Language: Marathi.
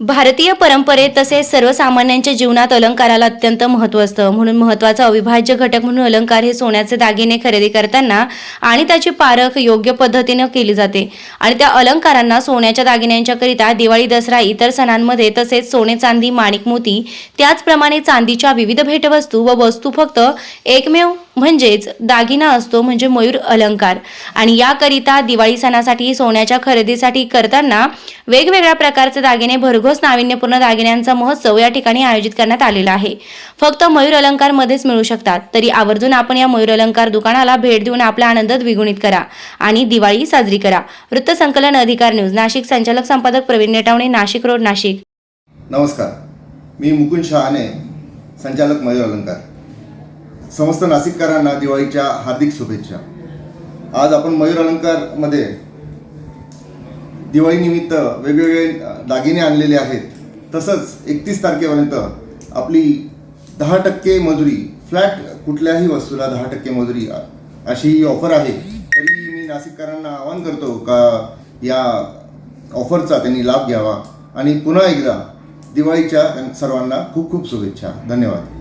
भारतीय परंपरेत तसेच सर्वसामान्यांच्या जीवनात अलंकाराला अत्यंत महत्त्व असतं. म्हणून महत्त्वाचा अविभाज्य घटक म्हणून अलंकार हे सोन्याचे दागिने खरेदी करताना आणि त्याची पारख योग्य पद्धतीनं केली जाते. आणि त्या अलंकारांना सोन्याच्या दागिन्यांच्याकरिता दिवाळी दसरा इतर सणांमध्ये तसेच सोने चांदी माणिक मोती त्याचप्रमाणे चांदीच्या विविध भेटवस्तू व वस्तू फक्त एकमेव म्हणजेच दागिना असतो म्हणजे मयूर अलंकार. आणि याकरिता दिवाळी सणासाठी सोन्याच्या खरेदीसाठी करताना वेगवेगळ्या प्रकारचे दागिने भरघोस नाविन्यपूर्ण दागिन्यांचा महोत्सव या ठिकाणी आयोजित करण्यात आलेला आहे. फक्त मयूर अलंकार मध्येच मिळू शकतात. तरी आवर्जून आपण या मयूर अलंकार दुकानाला भेट देऊन आपला आनंद द्विगुणित करा आणि दिवाळी साजरी करा. वृत्तसंकलन अधिकार न्यूज नाशिक संचालक संपादक प्रवीण नेटावणे नाशिक रोड नाशिक. नमस्कार. मी मुकुंद शहाणे संचालक मयूर अलंकार. समस्त नाशिककरांना दिवाळीच्या हार्दिक शुभेच्छा. आज आपण मयूर अलंकारमध्ये दिवाळीनिमित्त वेगवेगळे दागिने आणलेले आहेत. तसंच एकतीस तारखेपर्यंत आपली दहा टक्के मजुरी फ्लॅट कुठल्याही वस्तूला दहा टक्के मजुरी अशी ही ऑफर आहे. तरी मी नाशिककरांना आवाहन करतो का या ऑफरचा त्यांनी लाभ घ्यावा. आणि पुन्हा एकदा दिवाळीच्या सर्वांना खूप खूप शुभेच्छा. धन्यवाद.